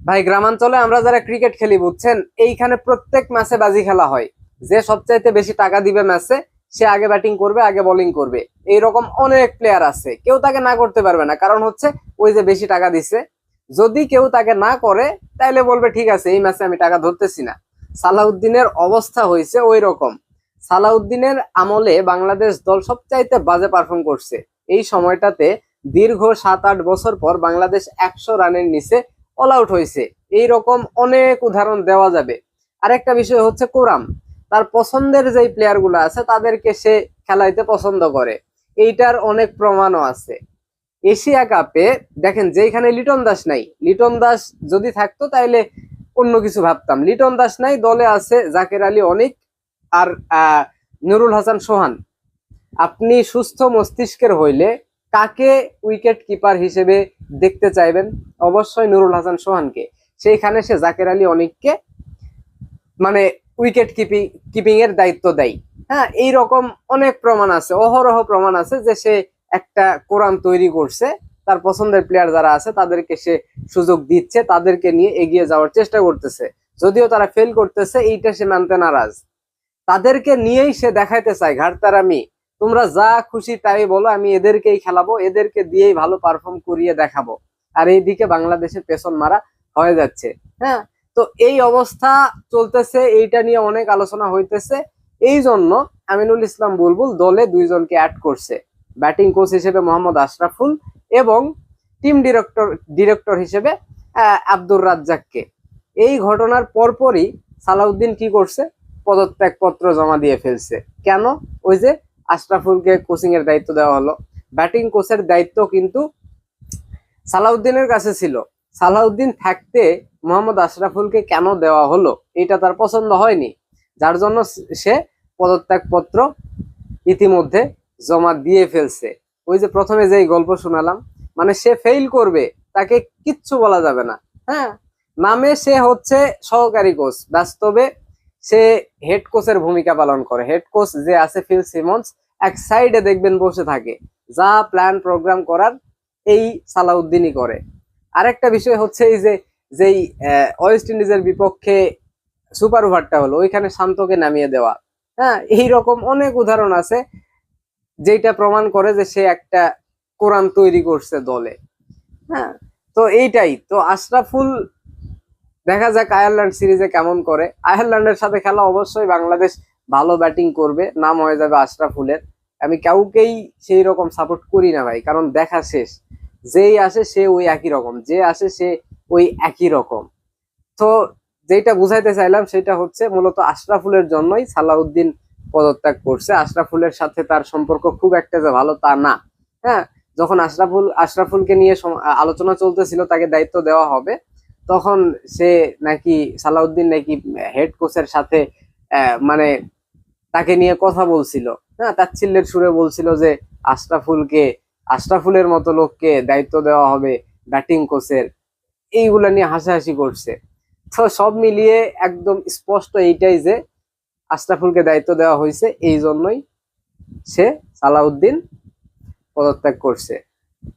ভাই, গ্রামাঞ্চলে আমরা যারা ক্রিকেট খেলি, বুঝছেন, এইখানে প্রত্যেক ম্যাচে বাজি খেলা হয়। যে সবচাইতে বেশি টাকা দিবে ম্যাচে সে আগে ব্যাটিং করবে, আগে বোলিং করবে। এইরকম অনেক প্লেয়ার আছে। কেউ তাকে না করতে পারবে না। কারণ হচ্ছে, ওই যে বেশি টাকা দিছে, যদি কেউ তাকে না করে, তাইলে বলবে, ঠিক আছে, এই ম্যাচে আমি টাকা ধরতেছি না। সালাউদ্দিনের অবস্থা হয়েছে ওই রকম সালাউদ্দিনের আমলে বাংলাদেশ দল সবচাইতে বাজে পারফর্ম করছে। এই সময়টাতে দীর্ঘ সাত আট বছর পর বাংলাদেশ একশো রানের নিচে অল আউট হয়েছে এইরকম অনেক উদাহরণ দেওয়া যাবে। আরেকটা বিষয় হচ্ছে কোরাম তার পছন্দের যেই প্লেয়ারগুলো আছে, তাদেরকে সে খেলাইতে পছন্দ করে। এইটার অনেক প্রমাণও আছে। এশিয়া কাপে, দেখেন যেখানে লিটন দাস নাই, লিটন দাস যদি থাকতো তাইলে অন্য কিছু ভাবতাম। লিটন দাস নাই, দলে আছে জাকের আলী অনেক আর নুরুল হাসান সোহান। আপনি সুস্থ মস্তিষ্কের হইলে কাকে উইকেট কিপার হিসেবে দেখতে চাইবেন? অবশ্যই নুরুল হাসান সোহানকে। সেইখানে সে জাকের আলী অনেককে মানে উইকেট কিপিং কিপিং এর দায়িত্ব দেয়। হ্যাঁ এই রকম অনেক প্রমাণ আছে, অহরহ প্রমাণ আছে যে সে একটা কোরআন তৈরি করছে, তার পছন্দের প্লেয়ার যারা আছে তাদেরকে সে সুযোগ দিচ্ছে, তাদেরকে নিয়ে এগিয়ে যাওয়ার চেষ্টা করতেছে। যদিও তারা ফেল করতেছে, এইটা সে মানতে নারাজ। তাদেরকে নিয়েই সে দেখাইতে চায় ঘাটতারামি তোমরা যা খুশি তাই বলো, আমি এদেরকেই খেলাবো, এদেরকে দিয়েই ভালো পারফর্ম করিয়ে দেখাবো। আর এইদিকে বাংলাদেশের পেছন মারা হয়ে যাচ্ছে হ্যাঁ? তো এই অবস্থা চলতেছে, এইটা নিয়ে অনেক আলোচনা হইতেছে। এই জন্য আমিনুল ইসলাম বুলবুল দলে দুইজনকে অ্যাড করছে। ব্যাটিং কোচ হিসেবে মোহাম্মদ আশরাফুল এবং টিম ডিরেক্টর ডিরেক্টর হিসেবে আব্দুর রাজ্জাককে। এই ঘটনার পরপরই সালাউদ্দিন কি করছে? পদত্যাগ পত্র জমা দিয়ে ফেলছে। কেন? ওই যে আশরাফুলকে কোচিং এর দায়িত্ব দেওয়া হলো। ব্যাটিং কোচের দায়িত্ব কিন্তু সালাউদ্দিনের কাছে ছিল। সালাউদ্দিন থাকতে মোহাম্মদ আশরাফুলকে কেন দেওয়া হলো? এটা তার পছন্দ হয়নি। যার জন্য সে পদত্যাগ পত্র ইতিমধ্যে জমা দিয়ে ফেলছে। ওই যে প্রথমে যেই গল্প শোনালাম মানে সে ফেইল করবে, তাকে কিচ্ছু বলা যাবে না। হ্যাঁ? নামে সে হচ্ছে সহকারী কোচ বাস্তবে সে হেড কোচের ভূমিকা পালন করে। হেড কোচ যে আছে ফিল সিমন্স এক সাইডে দেখবেন বসে থাকে। যা প্ল্যান প্রোগ্রাম করার এই সালাউদ্দিনই করে। আরেকটা বিষয় হচ্ছে এই যে, যেই ওয়েস্ট ইন্ডিজের বিপক্ষে সুপার ওভারটা হলো, ওইখানে শান্তকে নামিয়ে দেওয়া। হ্যাঁ এইরকম অনেক উদাহরণ আছে যেটা প্রমাণ করে যে সে একটা কোরআন তৈরি করছে দলে। হ্যাঁ তো এইটাই। তো আশরাফুল দেখা যাক আয়ারল্যান্ড সিরিজে কেমন করে। আয়ারল্যান্ডের সাথে খেলা অবশ্যই বাংলাদেশ ভালো ব্যাটিং করবে, নাম হয়ে যাবে আশরাফুলের আমি কাউকেই সেই রকম সাপোর্ট করি না ভাই, কারণ দেখা শেষ। যেই আসে সে ওই একই রকম, যে আসে সে ওই একই রকম। তো যেটা বুঝাইতে চাইলাম সেটা হচ্ছে মূলত আশরাফুলের জন্যই সালাউদ্দিন পদত্যাগ করছে। আশরাফুলের সাথে তার সম্পর্ক খুব একটা যে ভালো তা না। হ্যাঁ যখন আশরাফুল আশরাফুলকে নিয়ে আলোচনা চলতেছিল, তাকে দায়িত্ব দেওয়া হবে। তখন সে নাকি সালাউদ্দিন নাকি হেড কোচের সাথে মানে তাকে নিয়ে কথা বলছিল। হ্যাঁ তাচ্ছিল্যের সুরে বলছিল যে, আশরাফুলকে, আশরাফুলের মতো লোককে দায়িত্ব দেওয়া হবে ব্যাটিং কোচের এইগুলা নিয়ে হাসাহাসি করছে। তো সব মিলিয়ে একদম স্পষ্ট এইটাই যে, আশরাফুলকে দায়িত্ব দেওয়া হয়েছে, এই জন্যই সে সালাউদ্দিন পদত্যাগ করছে।